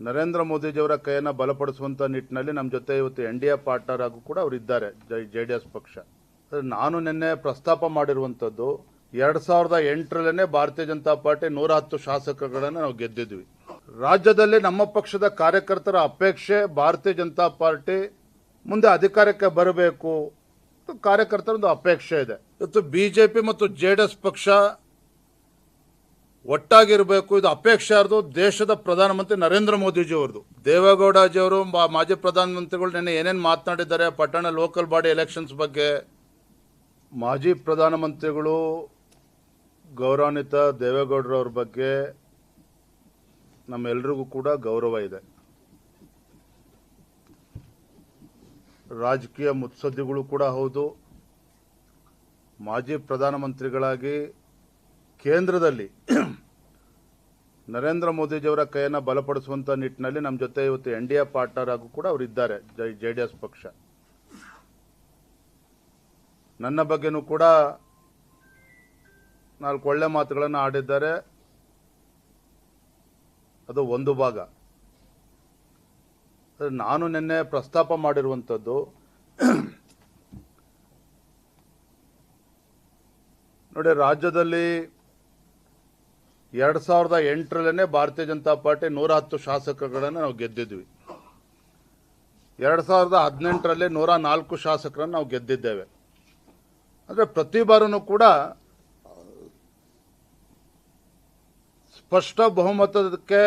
ನರೇಂದ್ರ ಮೋದಿಜಿಯವರ ಕೈಯನ್ನು ಬಲಪಡಿಸುವಂಥ ನಿಟ್ಟಿನಲ್ಲಿ ನಮ್ಮ ಜೊತೆ ಇವತ್ತು ಎನ್ ಡಿ ಎ ಪಾರ್ಟ್ನರ್ ಆಗೂ ಕೂಡ ಅವರು ಇದ್ದಾರೆ, ಜೆ ಡಿ ಎಸ್ ಪಕ್ಷ. ನಾನು ನಿನ್ನೆ ಪ್ರಸ್ತಾಪ ಮಾಡಿರುವಂಥದ್ದು, ಎರಡ್ ಸಾವಿರದ ಎಂಟರಲ್ಲೇ ಭಾರತೀಯ ಜನತಾ ಪಾರ್ಟಿ ನೂರ ಹತ್ತು ಶಾಸಕಗಳನ್ನು ನಾವು ಗೆದ್ದಿದ್ವಿ. ರಾಜ್ಯದಲ್ಲಿ ನಮ್ಮ ಪಕ್ಷದ ಕಾರ್ಯಕರ್ತರ ಅಪೇಕ್ಷೆ ಭಾರತೀಯ ಜನತಾ ಪಾರ್ಟಿ ಮುಂದೆ ಅಧಿಕಾರಕ್ಕೆ ಬರಬೇಕು ಕಾರ್ಯಕರ್ತರ ಒಂದು ಅಪೇಕ್ಷೆ ಇದೆ. ಇವತ್ತು ಬಿಜೆಪಿ ಮತ್ತು ಜೆ ಡಿ ಎಸ್ ಪಕ್ಷ ಒಟ್ಟಾಗಿರಬೇಕು, ಇದು ಅಪೇಕ್ಷೆ ಯಾರ್ದು? ದೇಶದ ಪ್ರಧಾನಮಂತ್ರಿ ನರೇಂದ್ರ ಮೋದಿಜಿ ಅವ್ರದ್ದು. ಮಾ- ಮಾಜಿ ಪ್ರಧಾನಮಂತ್ರಿಗಳು ನಿನ್ನೆ ಏನೇನು ಮಾತನಾಡಿದ್ದಾರೆ ಪಟ್ಟಣ ಲೋಕಲ್ ಬಾಡಿ ಎಲೆಕ್ಷನ್ಸ್ ಬಗ್ಗೆ? ಮಾಜಿ ಪ್ರಧಾನಮಂತ್ರಿಗಳು ಗೌರವಾನ್ವಿತ ದೇವೇಗೌಡರವ್ರ ಬಗ್ಗೆ ನಮ್ಮೆಲ್ರಿಗೂ ಕೂಡ ಗೌರವ ಇದೆ. ರಾಜಕೀಯ ಮುತ್ಸದ್ದಿಗಳು ಕೂಡ ಹೌದು. ಮಾಜಿ ಪ್ರಧಾನಮಂತ್ರಿಗಳಾಗಿ ಕೇಂದ್ರದಲ್ಲಿ ನರೇಂದ್ರ ಮೋದಿಜಿಯವರ ಕೈಯನ್ನು ಬಲಪಡಿಸುವಂಥ ನಿಟ್ಟಿನಲ್ಲಿ ನಮ್ಮ ಜೊತೆ ಇವತ್ತು ಎನ್ ಡಿ ಎ ಪಾರ್ಟ್ನರ್ ಆಗೂ ಕೂಡ ಅವರು ಇದ್ದಾರೆ, ಜೆ ಡಿ ಎಸ್ ಪಕ್ಷ. ನನ್ನ ಬಗ್ಗೆನೂ ಕೂಡ ನಾಲ್ಕು ಒಳ್ಳೆ ಮಾತುಗಳನ್ನು ಆಡಿದ್ದಾರೆ. ಅದು ಒಂದು ಭಾಗ. ನಾನು ನಿನ್ನೆ ಪ್ರಸ್ತಾಪ ಮಾಡಿರುವಂಥದ್ದು, ನೋಡಿ ರಾಜ್ಯದಲ್ಲಿ ಎರಡ್ ಸಾವಿರದ ಎಂಟರಲ್ಲೇ ಭಾರತೀಯ ಜನತಾ ಪಾರ್ಟಿ ನೂರ ಹತ್ತು ಶಾಸಕಗಳನ್ನು ನಾವು ಗೆದ್ದಿದ್ವಿ. ಎರಡು ಸಾವಿರದ ಹದಿನೆಂಟರಲ್ಲಿ ನೂರ ನಾಲ್ಕು ಶಾಸಕರನ್ನು ನಾವು ಗೆದ್ದಿದ್ದೇವೆ. ಅಂದರೆ ಪ್ರತಿ ಬಾರನೂ ಕೂಡ ಸ್ಪಷ್ಟ ಬಹುಮತಕ್ಕೆ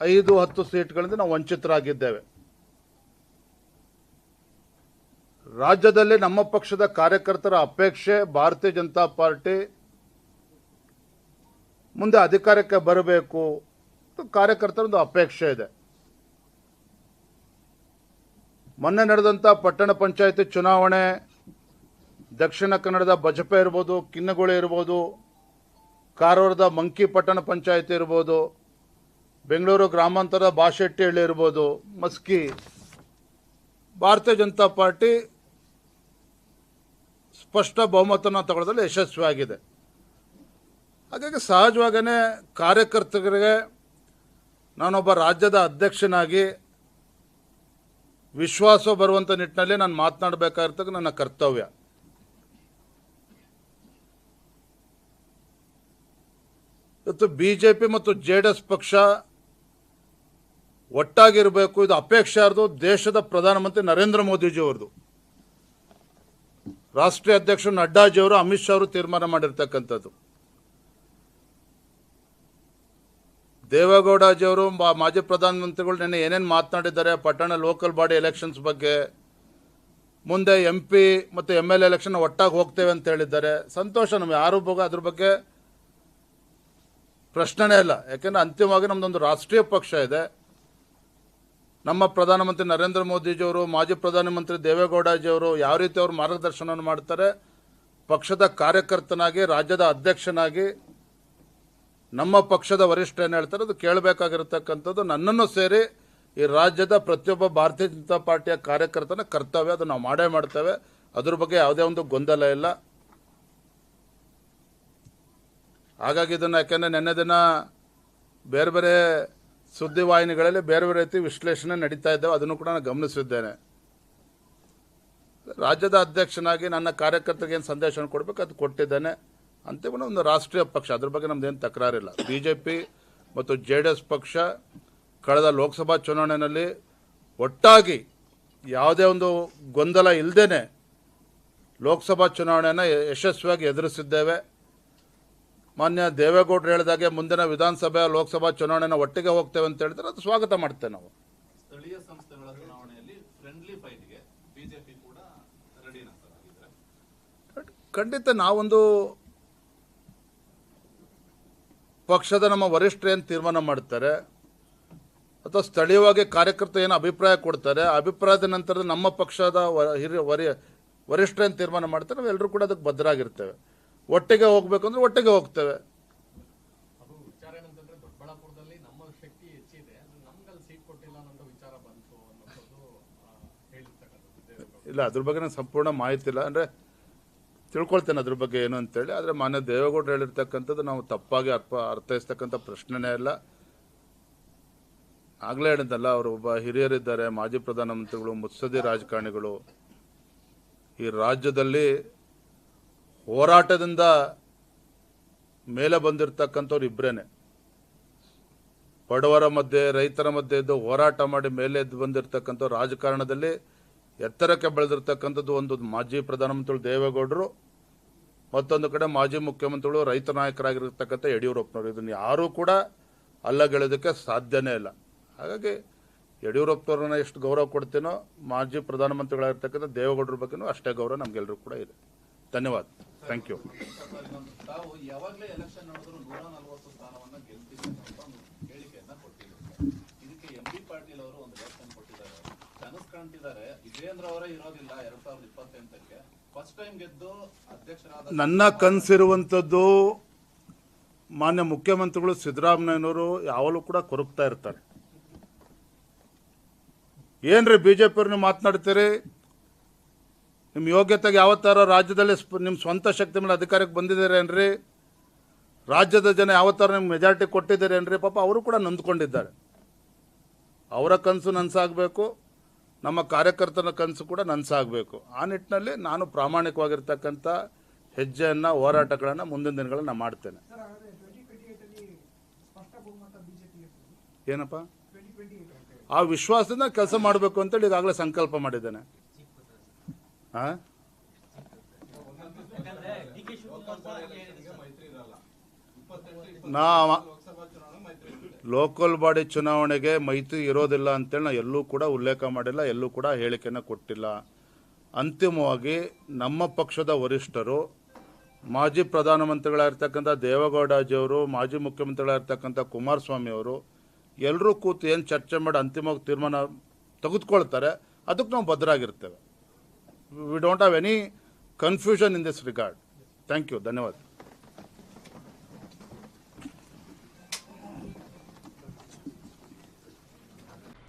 ಐದು ಹತ್ತು ಸೀಟ್ಗಳಿಂದ ನಾವು ವಂಚಿತರಾಗಿದ್ದೇವೆ. ರಾಜ್ಯದಲ್ಲಿ ನಮ್ಮ ಪಕ್ಷದ ಕಾರ್ಯಕರ್ತರ ಅಪೇಕ್ಷೆ ಭಾರತೀಯ ಜನತಾ ಪಾರ್ಟಿ ಮುಂದೆ ಅಧಿಕಾರಕ್ಕೆ ಬರಬೇಕು. ಕಾರ್ಯಕರ್ತರ ಒಂದು ಅಪೇಕ್ಷೆ ಇದೆ. ಮೊನ್ನೆ ನಡೆದಂಥ ಪಟ್ಟಣ ಪಂಚಾಯತಿ ಚುನಾವಣೆ, ದಕ್ಷಿಣ ಕನ್ನಡದ ಬಜಪೆ ಇರ್ಬೋದು, ಕಿನ್ನಗುಳಿ ಇರ್ಬೋದು, ಕಾರವಾರದ ಮಂಕಿ ಪಟ್ಟಣ ಪಂಚಾಯತಿ ಇರ್ಬೋದು, ಬೆಂಗಳೂರು ಗ್ರಾಮಾಂತರ ಬಾಶೆಟ್ಟಿಹಳ್ಳಿ ಇರ್ಬೋದು, ಮಸ್ಕಿ, ಭಾರತೀಯ ಜನತಾ ಪಾರ್ಟಿ ಸ್ಪಷ್ಟ ಬಹುಮತನ ತಗೊಳ್ಳೋದ್ರಲ್ಲಿ ಯಶಸ್ವಿಯಾಗಿದೆ. ಹಾಗಾಗಿ ಸಹಜವಾಗೇ ಕಾರ್ಯಕರ್ತರಿಗೆ ನಾನೊಬ್ಬ ರಾಜ್ಯದ ಅಧ್ಯಕ್ಷನಾಗಿ ವಿಶ್ವಾಸ ಬರುವಂಥ ನಿಟ್ಟಿನಲ್ಲಿ ನಾನು ಮಾತನಾಡಬೇಕಾಗಿರ್ತಕ್ಕ ನನ್ನ ಕರ್ತವ್ಯ. ಇವತ್ತು ಬಿಜೆಪಿ ಮತ್ತು ಜೆ ಡಿ ಎಸ್ ಪಕ್ಷ ಒಟ್ಟಾಗಿರಬೇಕು, ಇದು ಅಪೇಕ್ಷೆ ಅರ್ದು ದೇಶದ ಪ್ರಧಾನಮಂತ್ರಿ ನರೇಂದ್ರ ಮೋದಿಜಿ ಅವ್ರದ್ದು. ರಾಷ್ಟ್ರೀಯ ಅಧ್ಯಕ್ಷರು ನಡ್ಡಾಜಿಯವರು ಅಮಿತ್ ಶಾ ಅವರು ತೀರ್ಮಾನ ಮಾಡಿರ್ತಕ್ಕಂಥದ್ದು. ದೇವೇಗೌಡಜಿಯವರು ಮಾಜಿ ಪ್ರಧಾನಮಂತ್ರಿಗಳು ನಿನ್ನೆ ಏನೇನು ಮಾತನಾಡಿದ್ದಾರೆ, ಪಟ್ಟಣ ಲೋಕಲ್ ಬಾಡಿ ಎಲೆಕ್ಷನ್ಸ್ ಬಗ್ಗೆ, ಮುಂದೆ ಎಂ ಪಿ ಮತ್ತು ಎಂ ಎಲ್ ಎಲೆಕ್ಷನ್ ಒಟ್ಟಾಗಿ ಹೋಗ್ತೇವೆ ಅಂತ ಹೇಳಿದ್ದಾರೆ. ಸಂತೋಷ ನಮ್ಗೆ, ಯಾರು ಬಗ್ಗೆ ಅದ್ರ ಬಗ್ಗೆ ಪ್ರಶ್ನೆನೇ ಇಲ್ಲ. ಯಾಕೆಂದರೆ ಅಂತಿಮವಾಗಿ ನಮ್ದೊಂದು ರಾಷ್ಟ್ರೀಯ ಪಕ್ಷ ಇದೆ. ನಮ್ಮ ಪ್ರಧಾನಮಂತ್ರಿ ನರೇಂದ್ರ ಮೋದಿಜಿಯವರು, ಮಾಜಿ ಪ್ರಧಾನಮಂತ್ರಿ ದೇವೇಗೌಡಜಿಯವರು ಯಾವ ರೀತಿ ಅವರು ಮಾರ್ಗದರ್ಶನವನ್ನು ಮಾಡ್ತಾರೆ, ಪಕ್ಷದ ಕಾರ್ಯಕರ್ತನಾಗಿ, ರಾಜ್ಯದ ಅಧ್ಯಕ್ಷನಾಗಿ ನಮ್ಮ ಪಕ್ಷದ ವರಿಷ್ಠ ಏನು ಹೇಳ್ತಾರೆ, ಅದು ಕೇಳಬೇಕಾಗಿರತಕ್ಕಂಥದ್ದು ನನ್ನನ್ನು ಸೇರಿ ಈ ರಾಜ್ಯದ ಪ್ರತಿಯೊಬ್ಬ ಭಾರತೀಯ ಜನತಾ ಪಾರ್ಟಿಯ ಕಾರ್ಯಕರ್ತನ ಕರ್ತವ್ಯ ಅದು ನಾವು ಮಾಡೇ ಮಾಡ್ತೇವೆ. ಅದ್ರ ಬಗ್ಗೆ ಯಾವುದೇ ಒಂದು ಗೊಂದಲ ಇಲ್ಲ. ಹಾಗಾಗಿ ಇದನ್ನು ಯಾಕೆಂದರೆ ನಿನ್ನೆ ದಿನ ಬೇರೆ ಬೇರೆ ಸುದ್ದಿವಾಹಿನಿಗಳಲ್ಲಿ ಬೇರೆ ಬೇರೆ ರೀತಿ ವಿಶ್ಲೇಷಣೆ ನಡೀತಾ ಇದ್ದೇವೆ. ಅದನ್ನು ಕೂಡ ನಾನು ಗಮನಿಸಿದ್ದೇನೆ. ರಾಜ್ಯದ ಅಧ್ಯಕ್ಷನಾಗಿ ನನ್ನ ಕಾರ್ಯಕರ್ತರಿಗೆ ಏನು ಸಂದೇಶವನ್ನು ಕೊಡಬೇಕು, ಅದು ಕೊಟ್ಟಿದ್ದೇನೆ. ಅಂತಿಮ ಒಂದು ರಾಷ್ಟ್ರೀಯ ಪಕ್ಷ. ಅದ್ರ ಬಗ್ಗೆ ನಮ್ದೇನು ತಕರಾರಿಲ್ಲ. ಬಿ ಜೆ ಪಿ ಮತ್ತು ಜೆ ಡಿ ಎಸ್ ಪಕ್ಷ ಕಳೆದ ಲೋಕಸಭಾ ಚುನಾವಣೆಯಲ್ಲಿ ಒಟ್ಟಾಗಿ ಯಾವುದೇ ಒಂದು ಗೊಂದಲ ಇಲ್ಲದೇನೆ ಲೋಕಸಭಾ ಚುನಾವಣೆಯನ್ನು ಯಶಸ್ವಿಯಾಗಿ ಎದುರಿಸಿದ್ದೇವೆ. ಮಾನ್ಯ ದೇವೇಗೌಡರು ಹೇಳಿದಾಗೆ ಮುಂದಿನ ವಿಧಾನಸಭೆ ಲೋಕಸಭಾ ಚುನಾವಣೆನ ಒಟ್ಟಿಗೆ ಹೋಗ್ತೇವೆ ಅಂತ ಹೇಳಿದ್ರೆ ಅದು ಸ್ವಾಗತ ಮಾಡ್ತೇವೆ ನಾವು. ಸ್ಥಳೀಯ ಸಂಸ್ಥೆಗಳ ಚುನಾವಣೆಯಲ್ಲಿ ಫ್ರೆಂಡ್ಲಿ ಫೈಟ್ಗೆ ಬಿಜೆಪಿ ಕೂಡ ಖಂಡಿತ ನಾವೊಂದು ಪಕ್ಷದ ನಮ್ಮ ವರಿಷ್ಠರು ಏನು ತೀರ್ಮಾನ ಮಾಡ್ತಾರೆ? ಅಥವಾ ಸ್ಥಳೀಯವಾಗಿ ಕಾರ್ಯಕರ್ತರು ಏನು ಅಭಿಪ್ರಾಯ ಕೊಡ್ತಾರೆ? ಅಭಿಪ್ರಾಯದ ನಂತರ ನಮ್ಮ ಪಕ್ಷದ ಹಿರಿಯ ವರಿ ವರಿಷ್ಠರು ಏನು ತೀರ್ಮಾನ ಮಾಡ್ತಾರೆ? ನಾವೆಲ್ಲರೂ ಕೂಡ ಅದಕ್ಕೆ ಬದ್ಧರಾಗಿರ್ತೇವೆ. ಒಟ್ಟಿಗೆ ಹೋಗಬೇಕು ಅಂದ್ರೆ ಒಟ್ಟಿಗೆ ಹೋಗ್ತೇವೆ. ಇಲ್ಲ ಅದ್ರ ಬಗ್ಗೆ ನಂಗೆ ಸಂಪೂರ್ಣ ಮಾಹಿತಿ ಇಲ್ಲ. ಅಂದರೆ ತಿಳ್ಕೊಳ್ತೇನೆ ಅದ್ರ ಬಗ್ಗೆ ಏನು ಅಂತೇಳಿ. ಆದರೆ ಮಾನ್ಯ ದೇವೇಗೌಡರು ಹೇಳಿರ್ತಕ್ಕಂಥದ್ದು ನಾವು ತಪ್ಪಾಗಿ ಅರ್ಪ, ಅರ್ಥೈಸ್ತಕ್ಕಂಥ ಪ್ರಶ್ನೆನೇ ಇಲ್ಲ. ಆಗಲೇ ಹೇಳಿದ್ದಲ್ಲ ಅವರು ಒಬ್ಬ ಹಿರಿಯರಿದ್ದಾರೆ, ಮಾಜಿ ಪ್ರಧಾನಮಂತ್ರಿಗಳು ಮುತ್ಸದಿ ರಾಜಕಾರಣಿಗಳು. ಈ ರಾಜ್ಯದಲ್ಲಿ ಹೋರಾಟದಿಂದ ಮೇಲೆ ಬಂದಿರತಕ್ಕಂಥವ್ರು ಇಬ್ಬರೇನೆ ಬಡವರ ಮಧ್ಯೆ, ರೈತರ ಮಧ್ಯೆ ಇದ್ದು ಹೋರಾಟ ಮಾಡಿ ಮೇಲೆ ಎದ್ದು ಬಂದಿರತಕ್ಕಂಥ ರಾಜಕಾರಣದಲ್ಲಿ ಎತ್ತರಕ್ಕೆ ಬೆಳೆದಿರ್ತಕ್ಕಂಥದ್ದು ಒಂದು ಮಾಜಿ ಪ್ರಧಾನಮಂತ್ರಿಗಳು ದೇವೇಗೌಡರು. ಮತ್ತೊಂದು ಕಡೆ ಮಾಜಿ ಮುಖ್ಯಮಂತ್ರಿಗಳು ರೈತ ನಾಯಕರಾಗಿರ್ತಕ್ಕಂಥ ಯಡಿಯೂರಪ್ಪನವರು. ಇದನ್ನು ಯಾರೂ ಕೂಡ ಅಲ್ಲಗೆಳೆಯೋದಕ್ಕೆ ಸಾಧ್ಯನೇ ಇಲ್ಲ. ಹಾಗಾಗಿ ಯಡಿಯೂರಪ್ಪನವ್ರನ್ನ ಎಷ್ಟು ಗೌರವ ಕೊಡ್ತೀನೋ, ಮಾಜಿ ಪ್ರಧಾನಮಂತ್ರಿಗಳಾಗಿರ್ತಕ್ಕಂಥ ದೇವೇಗೌಡರ ಬಗ್ಗೆನೂ ಅಷ್ಟೇ ಗೌರವ ನಮಗೆಲ್ಲರೂ ಕೂಡ ಇದೆ. ಧನ್ಯವಾದ. ಥ್ಯಾಂಕ್ ಯು ಸರ್, ಇನ್ನೊಂದು ತಾವು ಯಾವಾಗಲೇ ಎಲೆಕ್ಷನ್ ನಡೆದ್ರು ನೂರ ನಲವತ್ತು ಸ್ಥಾನವನ್ನ ಗೆಲ್ತೀವಿ ಅಂತ ಒಂದು ಹೇಳಿಕೆಯನ್ನ ಕೊಟ್ಟಿದ್ರು ಇದಕ್ಕೆ ಎಂ ಬಿ ಪಾಟೀಲ್ ಅವರು ಒಂದು ಲೆಕ್ಕನ್ನು ಕೊಟ್ಟಿದ್ದಾರೆ ವಿಜೇಂದ್ರ ಅವರೇ ಇರೋದಿಲ್ಲ ಎರಡ್ ಸಾವಿರದ ಫಸ್ಟ್ ಟೈಮ್ ಗೆದ್ದು ಅಧ್ಯಕ್ಷರಾದ ನನ್ನ ಕನಸಿರುವಂಥದ್ದು ಮಾನ್ಯ ಮುಖ್ಯಮಂತ್ರಿಗಳು ಸಿದ್ದರಾಮಯ್ಯನವರು ಯಾವಾಗಲೂ ಕೂಡ ಕೊರಗ್ತಾ ಇರ್ತಾರೆ. ಏನ್ರಿ ಬಿ ಜೆ ಪಿಯವ್ರನ್ನ ಮಾತನಾಡ್ತೀರಿ? ನಿಮ್ಮ ಯೋಗ್ಯತೆಗೆ ಯಾವತ್ತಾರ ರಾಜ್ಯದಲ್ಲಿ ನಿಮ್ಮ ಸ್ವಂತ ಶಕ್ತಿ ಮೇಲೆ ಅಧಿಕಾರಕ್ಕೆ ಬಂದಿದ್ದೀರೇನ್ರಿ ರಾಜ್ಯದ ಜನ ಯಾವತ್ತಾರ ನಿಮ್ಗೆ ಮೆಜಾರಿಟಿ ಕೊಟ್ಟಿದ್ದೀರೇನ್ರಿ ಪಾಪ ಅವರು ಕೂಡ ನೊಂದ್ಕೊಂಡಿದ್ದಾರೆ. ಅವರ ಕನಸು ನನಸಾಗಬೇಕು. ನಮ್ಮ ಕಾರ್ಯಕರ್ತನ ಕನಸು ಕೂಡ ನನಸಾಗಬೇಕು. ಆ ನಿಟ್ಟಿನಲ್ಲಿ ನಾನು ಪ್ರಾಮಾಣಿಕವಾಗಿರ್ತಕ್ಕಂಥ ಹೆಜ್ಜೆಯನ್ನು ಹೋರಾಟಗಳನ್ನು ಮುಂದಿನ ದಿನಗಳಲ್ಲಿ ನಾನು ಮಾಡ್ತೇನೆ. ಏನಪ್ಪ? ಆ ವಿಶ್ವಾಸದಿಂದ ಕೆಲಸ ಮಾಡಬೇಕು ಅಂತೇಳಿ ಈಗಾಗಲೇ ಸಂಕಲ್ಪ ಮಾಡಿದ್ದೇನೆ. ಹಾಂ ನಾ ಲೋಕಲ್ ಬಾಡಿ ಚುನಾವಣೆಗೆ ಮೈತ್ರಿ ಇರೋದಿಲ್ಲ ಅಂತೇಳಿ ನಾ ಎಲ್ಲೂ ಕೂಡ ಉಲ್ಲೇಖ ಮಾಡಿಲ್ಲ, ಎಲ್ಲೂ ಕೂಡ ಹೇಳಿಕೆಯನ್ನು ಕೊಟ್ಟಿಲ್ಲ. ಅಂತಿಮವಾಗಿ ನಮ್ಮ ಪಕ್ಷದ ವರಿಷ್ಠರು, ಮಾಜಿ ಪ್ರಧಾನಮಂತ್ರಿಗಳಾಗಿರ್ತಕ್ಕಂಥ ದೇವೇಗೌಡಜಿಯವರು, ಮಾಜಿ ಮುಖ್ಯಮಂತ್ರಿಗಳಾಗಿರ್ತಕ್ಕಂಥ ಕುಮಾರಸ್ವಾಮಿ ಅವರು ಎಲ್ಲರೂ ಕೂತು ಏನು ಚರ್ಚೆ ಮಾಡಿ ಅಂತಿಮವಾಗಿ ತೀರ್ಮಾನ ತೆಗೆದುಕೊಳ್ತಾರೆ, ಅದಕ್ಕೆ ನಾವು ಭದ್ರಾಗಿರ್ತೇವೆ. We don't have any confusion in this regard thank you ಧನ್ಯವಾದ.